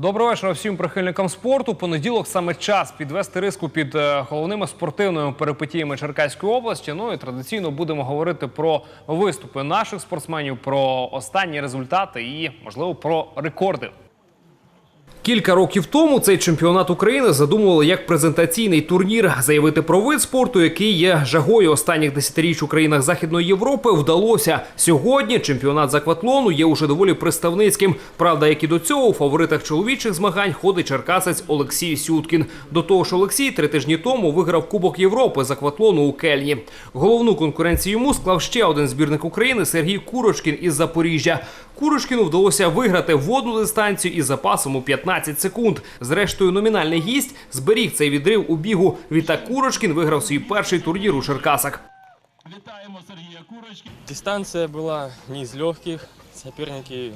Доброго вечора всім прихильникам спорту. Понеділок саме час підвести риску під е, головними спортивними перипетіями Черкаської області. Ну і традиційно будемо говорити про виступи наших спортсменів, про останні результати і, можливо, про рекорди. Кілька років тому цей чемпіонат України задумували як презентаційний турнір. Заявити про вид спорту, який є жагою останніх десятиріч у країнах Західної Європи, вдалося. Сьогодні чемпіонат з акватлону є уже доволі представницьким. Правда, як і до цього, у фаворитах чоловічих змагань ходить черкасець Олексій Сюткін. До того ж, Олексій три тижні тому виграв Кубок Європи з акватлону у Кельні. Головну конкуренцію йому склав ще один збірник України Сергій Курочкін із Запоріжжя. Курочкіну вдалося виграти водну дистанцію із запасом у 15 секунд. Зрештою, номінальний гість зберіг цей відрив у бігу. Відтак Курочкін виграв свій перший турнір у Черкасах. Вітаємо Сергія Курочки. Дистанция была не из легких, соперники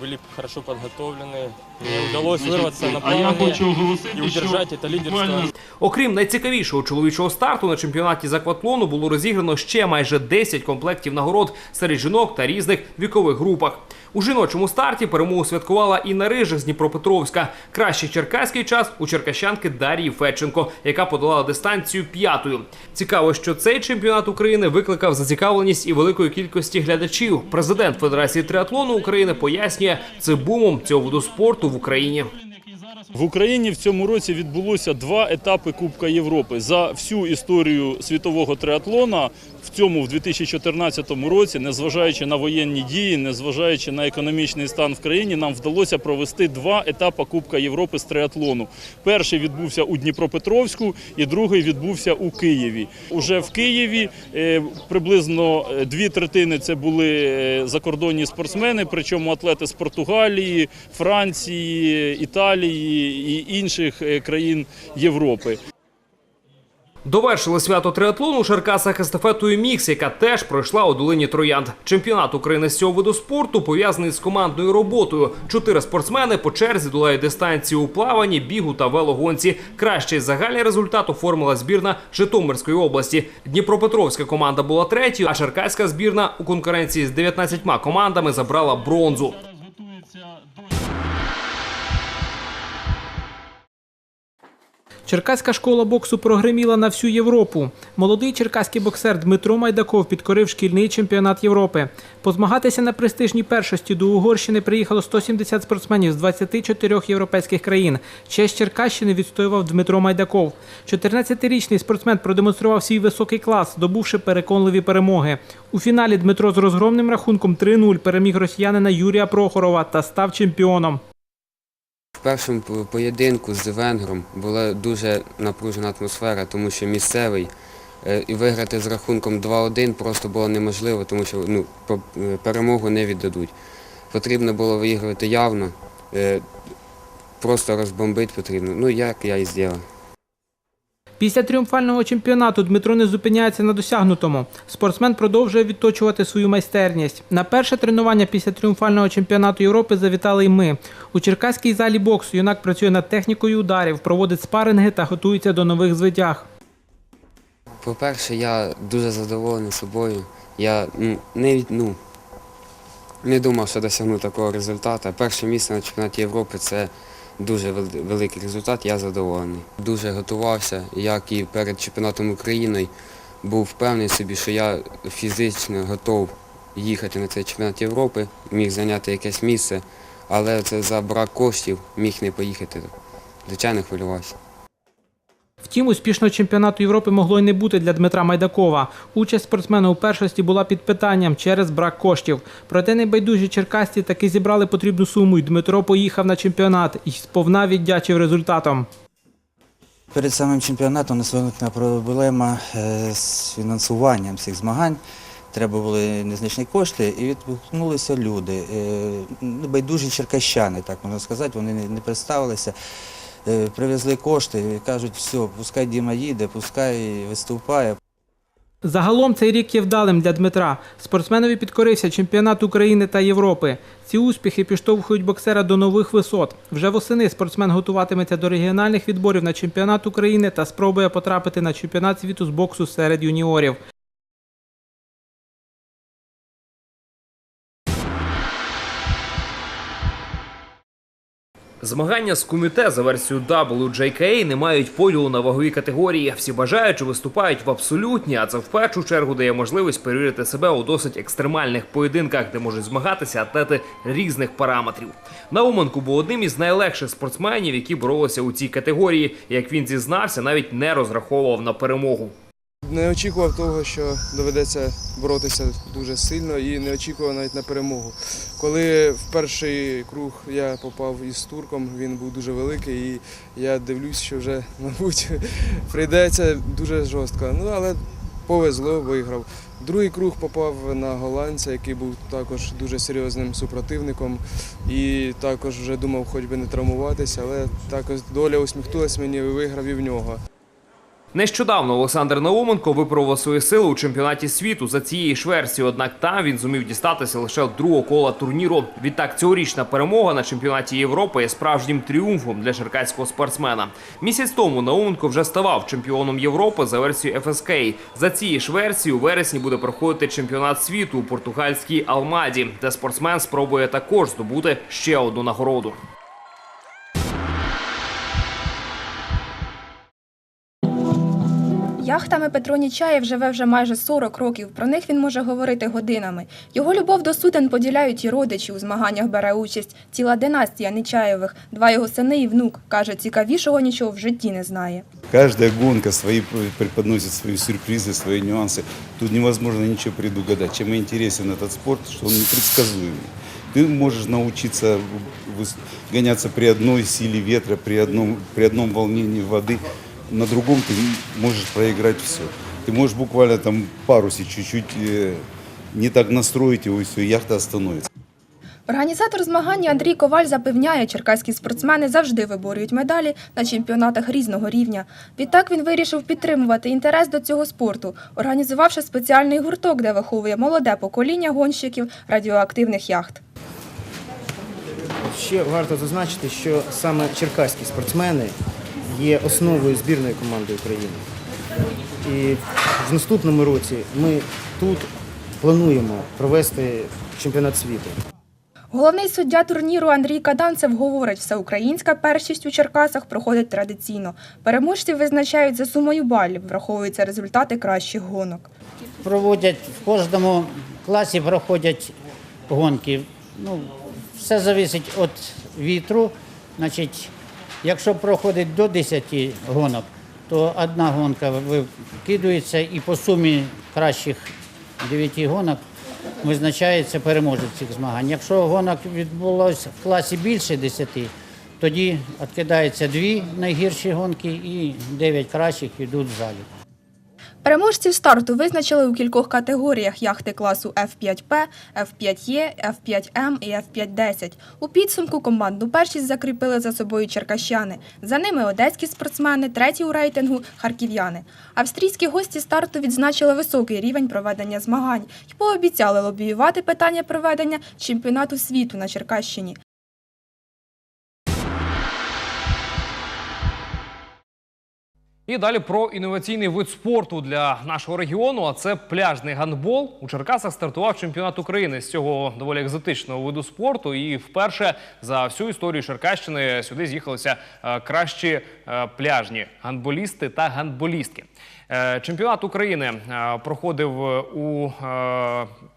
были хорошо подготовлены. Мне удалось вырваться на а я плавание хочу оголосити, и удержать що это лидерство. буквально Окрім найцікавішого чоловічого старту на чемпіонаті з акватлону було розіграно ще майже 10 комплектів нагород серед жінок та різних вікових групах. У жіночому старті перемогу святкувала Інна Рижик з Дніпропетровська. Кращий черкаський час у черкащанки Дарії Федченко, яка подолала дистанцію п'ятою. Цікаво, що цей чемпіонат України викликав зацікавленість і великої кількості глядачів. Президент Федерації триатлону України пояснює, це бумом цього виду спорту в Україні. В Україні в цьому році відбулося два етапи Кубка Європи. За всю історію світового триатлона в цьому в 2014 році, незважаючи на воєнні дії, незважаючи на економічний стан в країні, нам вдалося провести два етапи Кубка Європи з триатлону. Перший відбувся у Дніпропетровську, і другий відбувся у Києві. Уже в Києві е, приблизно е, дві третини це були е, закордонні спортсмени, причому атлети з Португалії, Франції, Італії і інших е, країн Європи. Довершили свято триатлону у Черкасах естафетою Мікс, яка теж пройшла у долині Троянд. Чемпіонат України з цього виду спорту пов'язаний з командною роботою. Чотири спортсмени по черзі долають дистанцію у плаванні, бігу та велогонці. Кращий загальний результат оформила збірна Житомирської області. Дніпропетровська команда була третьою, а Черкаська збірна у конкуренції з 19 командами забрала бронзу. Черкаська школа боксу прогреміла на всю Європу. Молодий черкаський боксер Дмитро Майдаков підкорив шкільний чемпіонат Європи. Позмагатися на престижній першості до Угорщини приїхало 170 спортсменів з 24 європейських країн. Честь Черкащини відстоював Дмитро Майдаков. 14-річний спортсмен продемонстрував свій високий клас, добувши переконливі перемоги. У фіналі Дмитро з розгромним рахунком 3-0 переміг росіянина Юрія Прохорова та став чемпіоном. Першому поєдинку з венгром була дуже напружена атмосфера, тому що місцевий е, і виграти з рахунком 2-1 просто було неможливо, тому що ну, е, перемогу не віддадуть. Потрібно було виігрувати явно, е, просто розбомбити потрібно. Ну як я і зробив. Після тріумфального чемпіонату Дмитро не зупиняється на досягнутому. Спортсмен продовжує відточувати свою майстерність. На перше тренування після тріумфального чемпіонату Європи завітали й ми. У Черкаській залі боксу юнак працює над технікою ударів, проводить спаринги та готується до нових звитяг. По-перше, я дуже задоволений собою. Я не, ну, не думав, що досягну такого результату. Перше місце на чемпіонаті Європи це дуже великий результат, я задоволений. Дуже готувався, як і перед чемпіонатом України. Був впевнений собі, що я фізично готов їхати на цей чемпіонат Європи, міг зайняти якесь місце, але це за брак коштів міг не поїхати. Звичайно, хвилювався. Втім, успішного чемпіонату Європи могло й не бути для Дмитра Майдакова. Участь спортсмена у першості була під питанням через брак коштів. Проте небайдужі черкасці таки зібрали потрібну суму, і Дмитро поїхав на чемпіонат і сповна віддячив результатом. Перед самим чемпіонатом нас виникла проблема е, з фінансуванням цих змагань. Треба були незначні кошти і відгукнулися люди. Е, Небайдужі черкащани, так можна сказати, вони не представилися. Е, Привезли кошти кажуть, все, пускай Діма їде, пускай виступає. Загалом цей рік є вдалим для Дмитра. Спортсменові підкорився чемпіонат України та Європи. Ці успіхи підштовхують боксера до нових висот. Вже восени спортсмен готуватиметься до регіональних відборів на чемпіонат України та спробує потрапити на чемпіонат світу з боксу серед юніорів. Змагання з куміте за версією WJKA не мають поділу на вагові категорії. Всі бажаючі виступають в абсолютні, а це в першу чергу дає можливість перевірити себе у досить екстремальних поєдинках, де можуть змагатися атлети різних параметрів. Науменко був одним із найлегших спортсменів, які боролися у цій категорії. Як він зізнався, навіть не розраховував на перемогу. Не очікував того, що доведеться боротися дуже сильно і не очікував навіть на перемогу. Коли в перший круг я попав із турком, він був дуже великий, і я дивлюсь, що вже, мабуть, прийдеться дуже жорстко. Ну, але повезло, виграв. Другий круг попав на голландця, який був також дуже серйозним супротивником. І також вже думав, хоч би не травмуватися, але також доля усміхнулася мені і виграв і в нього. Нещодавно Олександр Науменко випробував свої сили у чемпіонаті світу за цією ж версією, однак там він зумів дістатися лише другого кола турніру. Відтак цьогорічна перемога на чемпіонаті Європи є справжнім тріумфом для черкаського спортсмена. Місяць тому Науменко вже ставав чемпіоном Європи за версією FSK. За цією ж версією у вересні буде проходити чемпіонат світу у португальській Алмаді, де спортсмен спробує також здобути ще одну нагороду. Яхтами Петро Нічаєв живе вже майже 40 років. Про них він може говорити годинами. Його любов до суден поділяють і родичі. У змаганнях бере участь ціла династія Нічаєвих. Два його сини і внук. Каже, цікавішого нічого в житті не знає. Каждая гонка свои преподносит свои сюрпризы, свои нюансы. Тут невозможно ничего предугадать. Чем интересен этот спорт, что он непредсказуемый. Ты можешь научиться выс- гоняться при одной силе ветра, при одном, при одном волнении воды. На другом ты можешь проиграть все. Ты можешь буквально там в парусе чуть-чуть э, не так настроить его, и все, яхта остановится. Організатор змагання Андрій Коваль запевняє, черкаські спортсмени завжди виборюють медалі на чемпіонатах різного рівня. Відтак він вирішив підтримувати інтерес до цього спорту, організувавши спеціальний гурток, де виховує молоде покоління гонщиків радіоактивних яхт. Ще варто зазначити, що саме черкаські спортсмени є основою збірної команди України. І в наступному році ми тут плануємо провести чемпіонат світу. Головний суддя турніру Андрій Каданцев говорить, всеукраїнська першість у Черкасах проходить традиційно. Переможців визначають за сумою балів, враховуються результати кращих гонок. проводять в кожному класі проходять гонки. Ну, все залежить від вітру. Значить, якщо проходить до 10 гонок, то одна гонка викидується і по сумі кращих 9 гонок визначається переможець цих змагань. Якщо гонок відбулося в класі більше 10, тоді відкидається дві найгірші гонки і 9 кращих йдуть в залі. Переможців старту визначили у кількох категоріях яхти класу F5P, F5E, F5M і F510. У підсумку командну першість закріпили за собою черкащани. За ними одеські спортсмени, треті у рейтингу харків'яни. Австрійські гості старту відзначили високий рівень проведення змагань і пообіцяли лобіювати питання проведення чемпіонату світу на Черкащині. І далі про інноваційний вид спорту для нашого регіону. А це пляжний гандбол. У Черкасах стартував чемпіонат України з цього доволі екзотичного виду спорту. І вперше за всю історію Черкащини сюди з'їхалися е, кращі е, пляжні гандболісти та гандболістки. Е, Чемпіонат України проходив у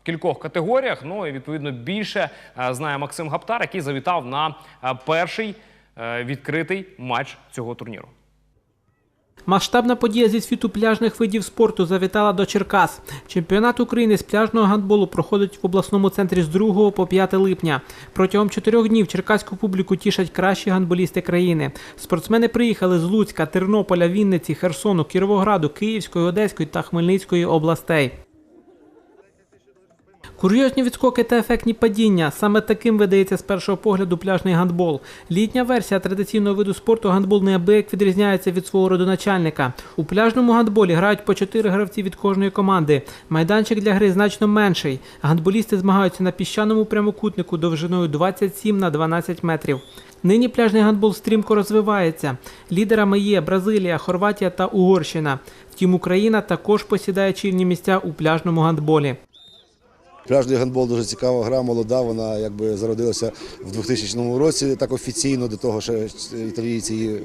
кількох категоріях. Ну і відповідно більше знає Максим Гаптар, який завітав на перший відкритий матч цього турніру. Масштабна подія зі світу пляжних видів спорту завітала до Черкас. Чемпіонат України з пляжного гандболу проходить в обласному центрі з 2 по 5 липня. Протягом чотирьох днів черкаську публіку тішать кращі гандболісти країни. Спортсмени приїхали з Луцька, Тернополя, Вінниці, Херсону, Кіровограду, Київської, Одеської та Хмельницької областей. Курйозні відскоки та ефектні падіння. Саме таким видається з першого погляду пляжний гандбол. Літня версія традиційного виду спорту гандбол неабияк відрізняється від свого родоначальника. У пляжному гандболі грають по чотири гравці від кожної команди. Майданчик для гри значно менший. Гандболісти змагаються на піщаному прямокутнику довжиною 27 на 12 метрів. Нині пляжний гандбол стрімко розвивається. Лідерами є Бразилія, Хорватія та Угорщина. Втім, Україна також посідає чільні місця у пляжному гандболі. Пляжний гандбол дуже цікава гра, молода. Вона якби зародилася в 2000 році. Так офіційно до того, що італійці її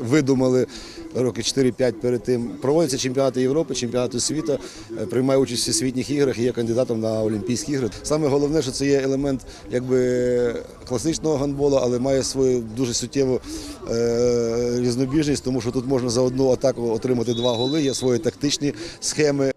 видумали роки 4-5 перед тим. Проводяться чемпіонати Європи, чемпіонати світу, е, приймає участь у всесвітніх іграх і є кандидатом на Олімпійські ігри. Саме головне, що це є елемент якби класичного гандболу, але має свою дуже суттєву е, різнобіжність, тому що тут можна за одну атаку отримати два голи. Є свої тактичні схеми.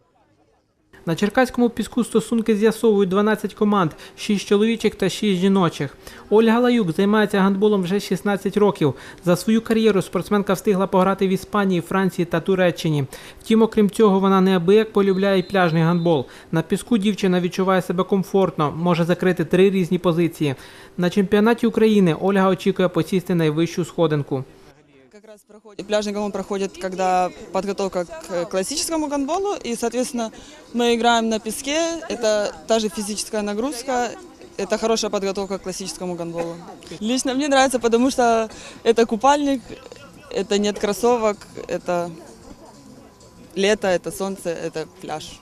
На черкаському піску стосунки з'ясовують 12 команд, 6 чоловічих та 6 жіночих. Ольга Лаюк займається гандболом вже 16 років. За свою кар'єру спортсменка встигла пограти в Іспанії, Франції та Туреччині. Втім, окрім цього, вона неабияк полюбляє пляжний гандбол. На піску дівчина відчуває себе комфортно, може закрити три різні позиції. На чемпіонаті України Ольга очікує посісти найвищу сходинку. Как раз проходит, пляжный гандбол проходит, когда подготовка к классическому гандболу, и, соответственно, мы играем на песке, это та же физическая нагрузка, это хорошая подготовка к классическому гандболу. Лично мне нравится, потому что это купальник, это нет кроссовок, это лето, это солнце, это пляж.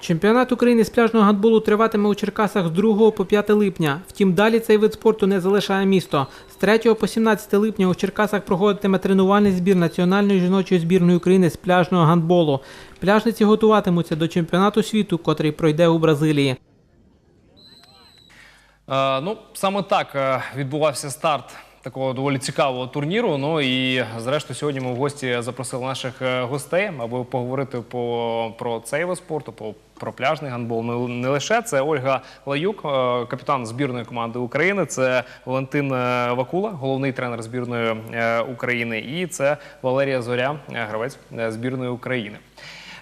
Чемпіонат України з пляжного гандболу триватиме у Черкасах з 2 по 5 липня. Втім, далі цей вид спорту не залишає місто. З 3 по 17 липня у Черкасах проходитиме тренувальний збір національної жіночої збірної України з пляжного гандболу. Пляжниці готуватимуться до чемпіонату світу, котрий пройде у Бразилії. Е, ну, саме так е, відбувався старт такого доволі цікавого турніру. Ну і зрештою, сьогодні ми в гості запросили наших е, гостей, аби поговорити по, про цей вид спорту, по, про пляжний гандбол. Не, не лише це Ольга Лаюк, е, капітан збірної команди України. Це Валентин е, Вакула, головний тренер збірної України, і це Валерія Зоря, гравець збірної України.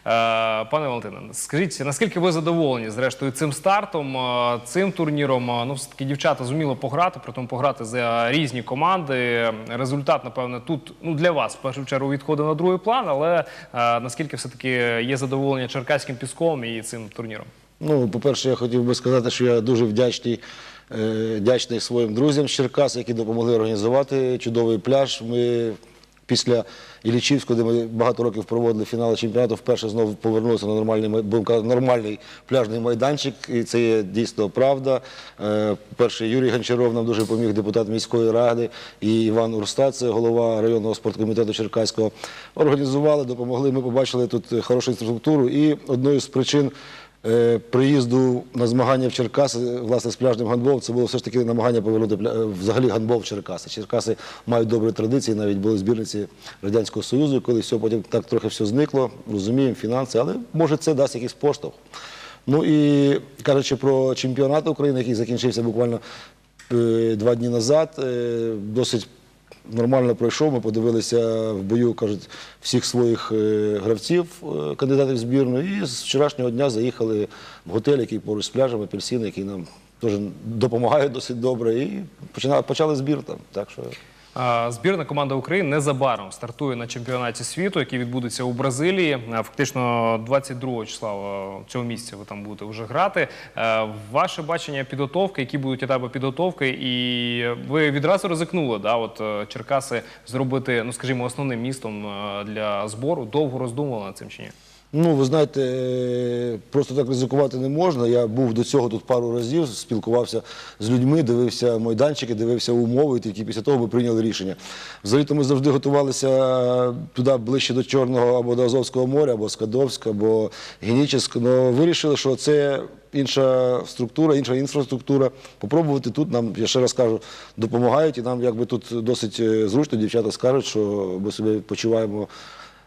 Е, Пане Валентине, скажіть, наскільки ви задоволені зрештою цим стартом, е, цим турніром? Е, Ну, все-таки дівчата зуміли пограти, при тому пограти за різні команди. Результат, напевне, тут ну, для вас в першу чергу відходить на другий план, але наскільки все-таки є задоволення черкаським піском і цим турніром? Ну, по-перше, я хотів би сказати, що я дуже вдячний, вдячний своїм друзям з Черкас, які допомогли організувати чудовий пляж. Ми після Іллічівського, де ми багато років проводили фінали чемпіонату, вперше знову повернулися на нормальний, нормальний пляжний майданчик. І це є дійсно правда. Е, Перший Юрій Гончаров нам дуже допоміг, депутат міської ради, і Іван Урста, це голова районного спорткомітету Черкаського. Організували, допомогли. Ми побачили тут хорошу інфраструктуру. І одною з причин приїзду на змагання в Черкаси, власне, з пляжним гандболом, це було все ж таки намагання повернути е, взагалі гандбол в Черкаси. Черкаси мають добрі традиції, навіть були збірниці Радянського Союзу, коли все потім так трохи все зникло, розуміємо, фінанси, але може це дасть якийсь поштовх. Ну і кажучи про чемпіонат України, який закінчився буквально е, два дні назад, е, досить нормально пройшов. Ми подивилися в бою, кажуть, всіх своїх е, гравців, е, кандидатів в збірну. І з вчорашнього дня заїхали в готель, який поруч з пляжем, апельсин, який нам теж допомагає досить добре. І почали збір там. Так що Збірна команда України незабаром стартує на чемпіонаті світу, який відбудеться у Бразилії. Фактично 22 числа цього місяця ви там будете вже грати. Е, Ваше бачення підготовки, які будуть етапи підготовки, і ви відразу ризикнули, да, от е, Черкаси зробити, ну скажімо, основним містом е, для збору. Довго роздумували над цим чи ні? Ну, ви знаєте, е, просто так ризикувати не можна. Я був до цього тут пару разів, спілкувався з людьми, дивився майданчики, дивився умови, і тільки після того ми прийняли рішення. Взагалі-то ми завжди готувалися туди ближче до Чорного або до Азовського моря, або Скадовськ, або Генічеськ. Але вирішили, що це інша структура, інша інфраструктура. Попробувати тут нам, я ще раз кажу, допомагають, і нам якби тут досить е, зручно. Дівчата скажуть, що ми себе відпочиваємо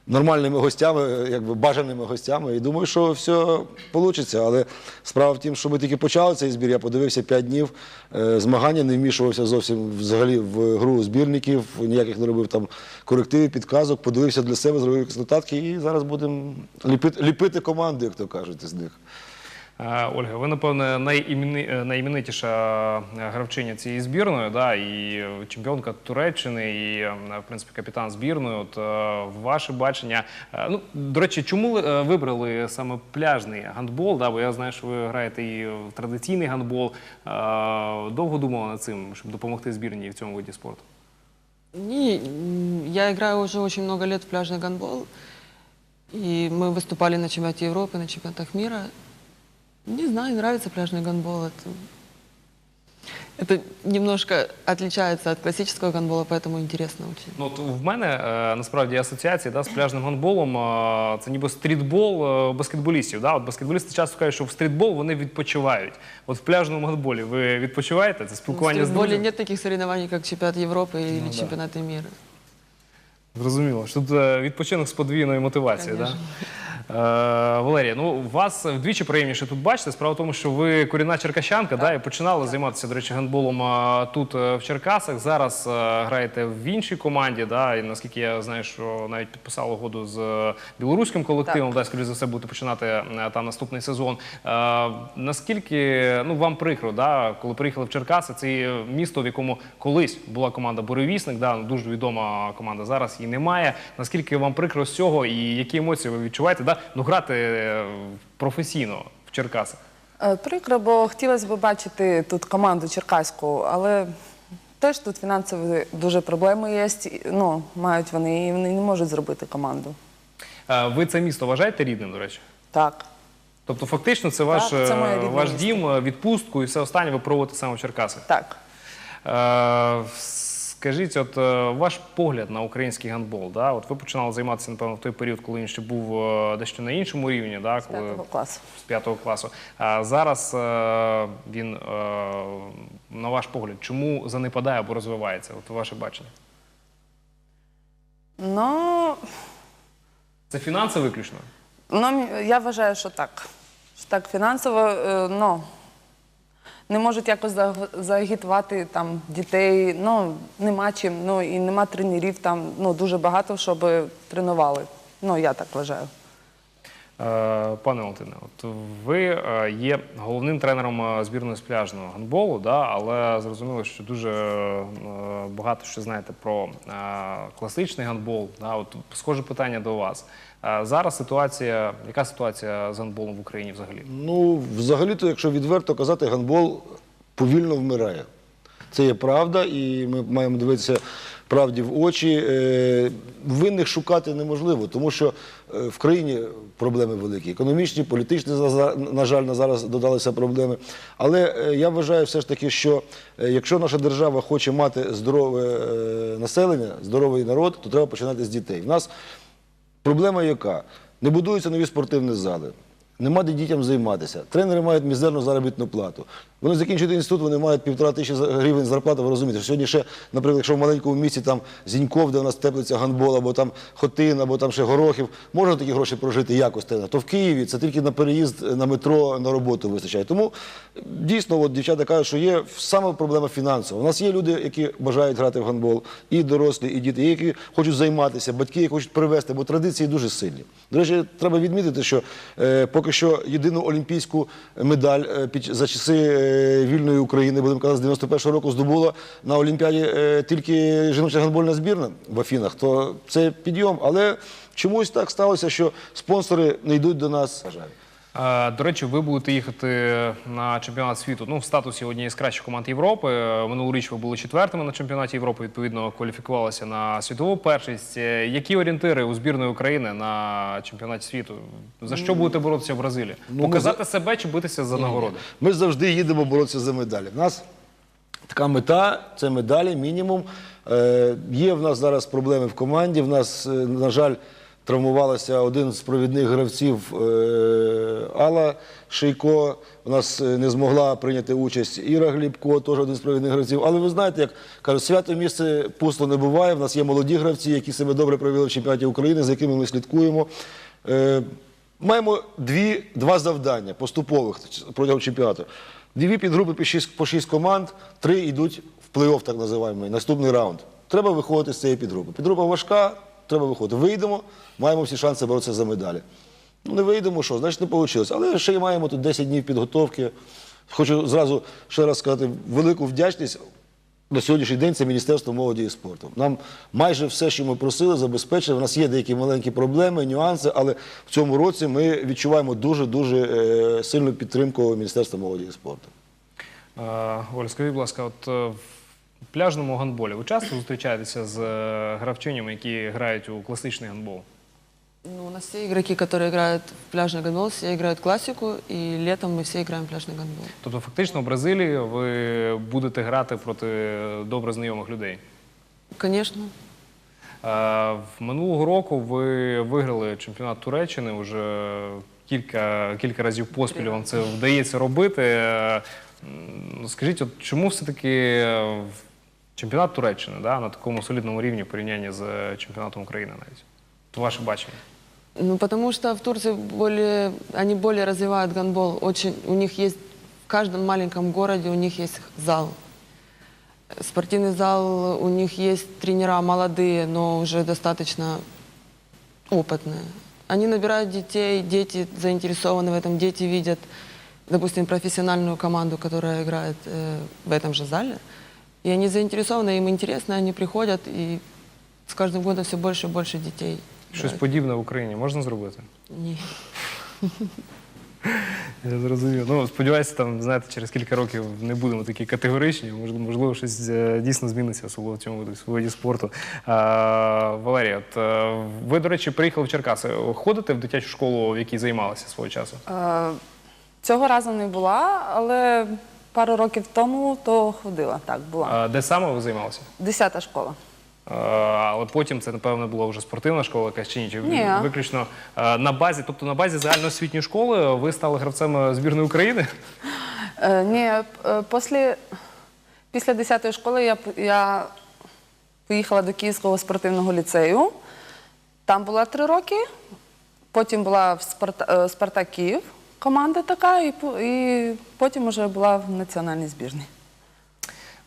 нормальними гостями, якби бажаними гостями. І думаю, що все вийде. Але справа в тім, що ми тільки почали цей збір. Я подивився 5 днів е, змагання, не вмішувався зовсім взагалі в гру збірників, ніяких не робив там корективів, підказок, подивився для себе, зробив нотатки і зараз будемо ліпити, ліпити команду, як то кажуть, із них. Е, Ольга, ви, напевне, найімени- е, найіменитіша е, гравчиня цієї збірної, да, і е, чемпіонка Туреччини, і, е, в принципі, капітан збірної. От е, ваше бачення. е, Ну, до речі, чому е, вибрали саме пляжний гандбол? Да, бо я знаю, що ви граєте і в традиційний гандбол. Е, Довго думали над цим, щоб допомогти збірній в цьому виді спорту? Не, м, я играю уже очень много лет в пляжный гандбол, и мы выступали на чемпионате Европы, на чемпионатах мира. Не знаю, нравится пляжный гандбол. Это, это немножко отличается от классического гандбола, поэтому интересно очень. Ну, от в мене е, насправді асоціація да, з пляжним гандболом е, це ніби стрітбол е, баскетболістів. Да? От баскетболісти часто кажуть, що в стрітбол вони відпочивають. От в пляжному гандболі ви відпочиваєте? Це В спілкування з стритболе друзями? нет таких соревнований, как чемпионат Европы или Ну да. чемпионаты мира. Зрозуміло. Що Тут е, відпочинок з подвійною мотивацією. Да? Конечно. Е, Валерія, ну вас вдвічі приємніше тут бачити. Справа в тому, що ви корінна черкащанка, да, і починали займатися, до речі, гандболом е, тут е, в Черкасах. Зараз граєте в іншій команді. Да, і наскільки я знаю, що навіть підписали угоду з білоруським колективом, да, скоріш за все, будете починати там наступний сезон. Наскільки ну вам прикро, да, коли приїхали в Черкаси, це місто, в якому колись була команда Буревісник, да, ну, дуже відома команда. Зараз її немає. Наскільки вам прикро з цього і які емоції ви відчуваєте? Да? Ну грати е, професійно в Черкасах. Е, Прикро, бо хотілося б бачити тут команду черкаську, але теж тут фінансові дуже проблеми є. Ну, мають вони і вони не можуть зробити команду. Е, Ви це місто вважаєте рідним, до речі? Так. Тобто, фактично, це ваш, Так, це ваш місто. дім, відпустку і все останнє ви проводите саме в Черкасах. Так. Е, Скажіть, от е, ваш погляд на український гандбол, да? от ви починали займатися, напевно, в той період, коли він ще був е, дещо на іншому рівні, да? коли, П'ятого класу. з п'ятого класу. А зараз е, він, на ваш погляд, чому занепадає або розвивається? От ваше бачення. Ну, Це фінанси виключно? ну, я вважаю, що так. Що так, фінансово, ну, не можуть якось заагітувати там дітей. Ну, нема чим, ну і нема тренерів там, ну, дуже багато, щоб тренували. Ну, я так вважаю. Е, Пане Валентине, от ви е, є головним тренером е, збірної з пляжного гандболу, да, але зрозуміло, що дуже багато що знаєте про класичний гандбол. Да, от схоже питання до вас. Зараз ситуація, яка ситуація з гандболом в Україні взагалі? Ну, взагалі-то, якщо відверто казати, гандбол повільно вмирає. Це є правда, і ми маємо дивитися правді в очі. Е, Винних шукати неможливо, тому що е, в країні проблеми великі. Економічні, політичні, на жаль, на зараз додалися проблеми. Але е, я вважаю все ж таки, що якщо наша держава хоче мати здорове населення, здоровий народ, то треба починати з дітей. В нас Проблема яка? Не будуються нові спортивні зали. Нема де дітям займатися. Тренери мають мізерну заробітну плату. Вони закінчують інститут, вони мають півтора тисячі гривень зарплати. Ви розумієте, сьогодні ще, наприклад, якщо в маленькому місті там Зіньков, де у нас теплиться гандбол, або там Хотин, або там ще Горохів, можна такі гроші прожити якось тренер. То в Києві це тільки на переїзд на метро на роботу вистачає. Тому дійсно, от дівчата кажуть, що є саме проблема фінансова. У нас є люди, які бажають грати в гандбол, і дорослі, і діти, які хочуть займатися, батьки, які хочуть привести, бо традиції дуже сильні. До речі, треба відмітити, що е, поки що єдину олімпійську медаль е, за часи е, вільної України, будемо казати, з 91-го року здобула на Олімпіаді е, тільки жіноча гандбольна збірна в Афінах, то це підйом. Але чомусь так сталося, що спонсори не йдуть до нас. Е, До речі, ви будете їхати на чемпіонат світу ну, в статусі однієї з кращих команд Європи. Е, Минулоріч ви були четвертими на чемпіонаті Європи, відповідно, кваліфікувалися на світову першість. Е, Які орієнтири у збірної України на чемпіонаті світу? За що будете боротися в Бразилії? Ну, ми Показати себе чи битися за нагороди? Ми завжди їдемо боротися за медалі. В нас така мета це медалі, мінімум. Е, є в нас зараз проблеми в команді. В нас, на жаль, травмувалася один з провідних гравців е, Алла Шийко. У нас е, не змогла прийняти участь Іра Глібко, теж один з провідних гравців. Але ви знаєте, як кажуть, свято місце пусто не буває. В нас є молоді гравці, які себе добре провели в чемпіонаті України, за якими ми слідкуємо. Е, Маємо дві, два завдання поступових протягом чемпіонату. Дві підгрупи по шість, по шість команд, три йдуть в плей-офф, так називаємо, наступний раунд. Треба виходити з цієї підгрупи. Підгрупа важка, треба виходити. Вийдемо, маємо всі шанси боротися за медалі. Ну, не вийдемо, що, значить не вийшло. Але ще й маємо тут 10 днів підготовки. Хочу зразу ще раз сказати велику вдячність на сьогоднішній день це Міністерство молоді і спорту. Нам майже все, що ми просили, забезпечили. У нас є деякі маленькі проблеми, нюанси, але в цьому році ми відчуваємо дуже-дуже е, сильну підтримку Міністерства молоді і спорту. Е, Оля, скажіть, будь ласка, от е, в пляжному гандболі ви часто зустрічаєтеся з гравчинями, які грають у класичний гандбол? Ну, у нас все игроки, которые играют в пляжный гандбол, все играют классику, и летом мы все играем в пляжный гандбол. Тобто, фактично, в Бразилії ви будете грати проти добре знайомих людей. Конечно. Е, В минулого року ви виграли чемпіонат Туреччини вже кілька, кілька разів поспіль вам це вдається робити. Е, м, Скажіть, от чому все-таки е, в- чемпіонат Туреччини да, на такому солідному рівні в порівнянні з е, чемпіонатом України навіть? От ваше бачення. Ну, потому что в Турции более, они более развивают гандбол. Очень, у них есть, в каждом маленьком городе у них есть зал. Спортивный зал, у них есть тренера молодые, но уже достаточно опытные. Они набирают детей, дети заинтересованы в этом, дети видят, допустим, профессиональную команду, которая играет э, в этом же зале. И они заинтересованы, им интересно, они приходят, и с каждым годом все больше и больше детей. Щось подібне в Україні можна зробити? Ні. Я зрозумів. Ну, сподіваюся, там, знаєте, через кілька років не будемо такі категоричні. Можливо, можливо щось е, дійсно зміниться, особливо в цьому виді, виді спорту. А, Валерія, от, е, ви, до речі, приїхали в Черкаси. Ходите в дитячу школу, в якій займалися свого часу? Е, Цього разу не була, але пару років тому то ходила. Так, була. А, де саме ви займалися? Десята школа. А, Але потім це, напевно, була вже спортивна школа якась чи ні? Чи Ні. виключно е, на базі, тобто на базі загальноосвітньої школи ви стали гравцем е, збірної України? Е, ні, е, після, після 10 школи я, я поїхала до Київського спортивного ліцею. Там була три роки. Потім була в Спарта, е, Спартак Київ, команда така, і, і потім вже була в національній збірній.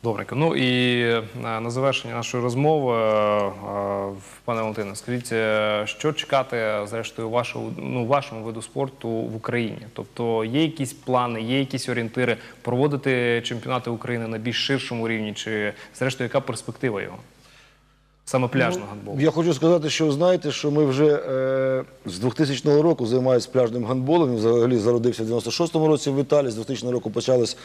Добренько. Ну і е, на завершення нашої розмови, е, е, пане Валентине, скажіть, що чекати зрештою вашого ну вашому виду спорту в Україні? Тобто є якісь плани, є якісь орієнтири проводити чемпіонати України на більш ширшому рівні, чи зрештою яка перспектива його? Саме пляжного гандболу? Я хочу сказати, що знаєте, що ми вже е, з 2000 року займаємося пляжним гандболом. Він взагалі зародився в 96-му році в Італії. З 2000 року почались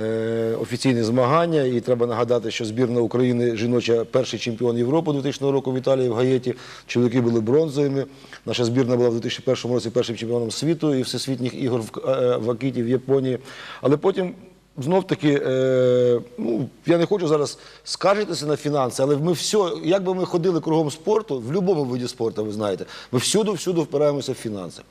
е, офіційні змагання. І треба нагадати, що збірна України жіноча перший чемпіон Європи 2000 року в Італії в Гаєті. Чоловіки були бронзовими. Наша збірна була в 2001 році першим чемпіоном світу і всесвітніх ігор в, е, в Акіті в Японії. Але потім Знов таки, е, ну я не хочу зараз скаржитися на фінанси, але ми все, як би ми ходили кругом спорту, в будь-якому виді спорту, ви знаєте, ми всюди-всюди впираємося в фінанси.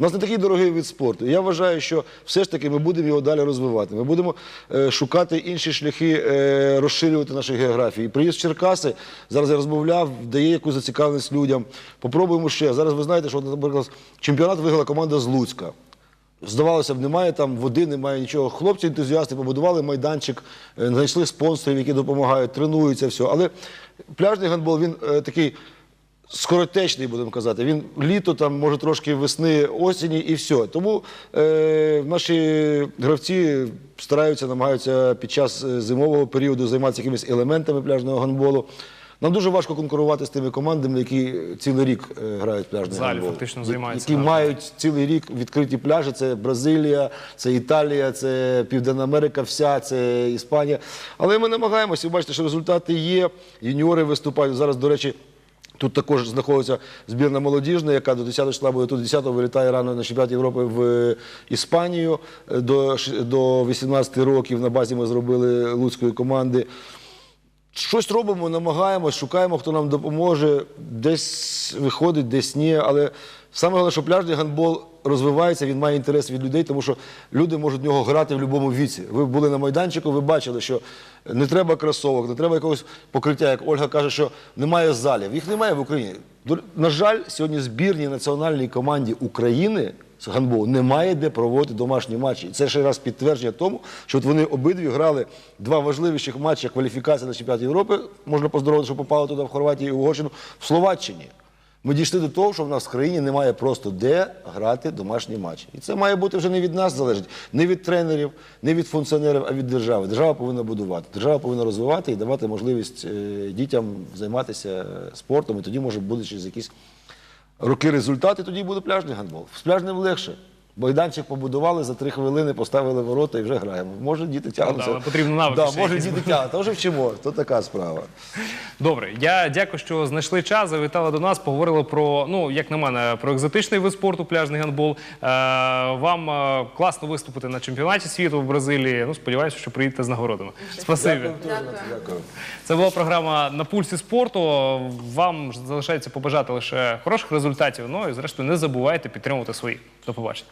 У нас не такий дорогий вид спорту. Я вважаю, що все ж таки ми будемо його далі розвивати. Ми будемо е, шукати інші шляхи е, розширювати нашу географію. І приїзд в Черкаси, зараз я розмовляв, дає якусь зацікавленість людям. Попробуємо ще. Зараз ви знаєте, що, наприклад, чемпіонат виграла команда з Луцька. Здавалося б, немає там води, немає нічого. Хлопці ентузіасти побудували майданчик, е, знайшли спонсорів, які допомагають, тренуються, все. Але пляжний гандбол він е, такий скоротечний, будемо казати. Він літо, там, може трошки весни, осені і все. Тому е, наші гравці стараються, намагаються під час е, зимового періоду займатися якимись елементами пляжного гандболу. Нам дуже важко конкурувати з тими командами, які цілий рік е, грають пляжний залі гандбол. фактично займаються, Які мають цілий рік відкриті пляжі. Це Бразилія, це Італія, це Південна Америка, вся, це Іспанія. Але ми намагаємося, ви бачите, що результати є. Юніори виступають. Зараз, до речі, Тут також знаходиться збірна молодіжна, яка до 10 числа буде тут 10-го вилітає рано на чемпіонат Європи в е, Іспанію. Е, До, до 18 років на базі ми зробили луцької команди. Щось робимо, намагаємось, шукаємо, хто нам допоможе. Десь виходить, десь ні. Але саме головне, що пляжний гандбол розвивається, він має інтерес від людей, тому що люди можуть в нього грати в будь-якому віці. Ви були на майданчику, ви бачили, що не треба кросовок, не треба якогось покриття. Як Ольга каже, що немає залів. Їх немає в Україні. На жаль, сьогодні збірній національній команді України з гандболу немає де проводити домашні матчі. І це ще раз підтвердження тому, що от вони обидві грали два важливіших матчі кваліфікації на чемпіонат Європи. Можна поздоровити, що попали туди в Хорватію і Угорщину, в Словаччині. Ми дійшли до того, що в нас в країні немає просто де грати домашні матчі. І це має бути вже не від нас залежить, не від тренерів, не від функціонерів, а від держави. Держава повинна будувати. Держава повинна розвивати і давати можливість е, дітям займатися е, спортом. І тоді може буде через якісь роки результати, тоді буде пляжний гандбол. З пляжним легше. Майданчик побудували, за три хвилини поставили ворота і вже граємо. Може, діти тягнуться. Ну але потрібно навики Да, ще може, якісь діти тягнуть. Та вже вчимо, то така справа. Добре, я дякую, що знайшли час, завітали до нас, поговорили про, ну, як на мене, про екзотичний вид спорту, пляжний гандбол. Е, вам е, класно виступити на чемпіонаті світу в Бразилії. Ну, сподіваюся, що приїдете з нагородами. Спасибі. Дякую. Це була програма на пульсі спорту. Вам залишається побажати лише хороших результатів. Ну і зрештою не забувайте підтримувати свої. До побачення.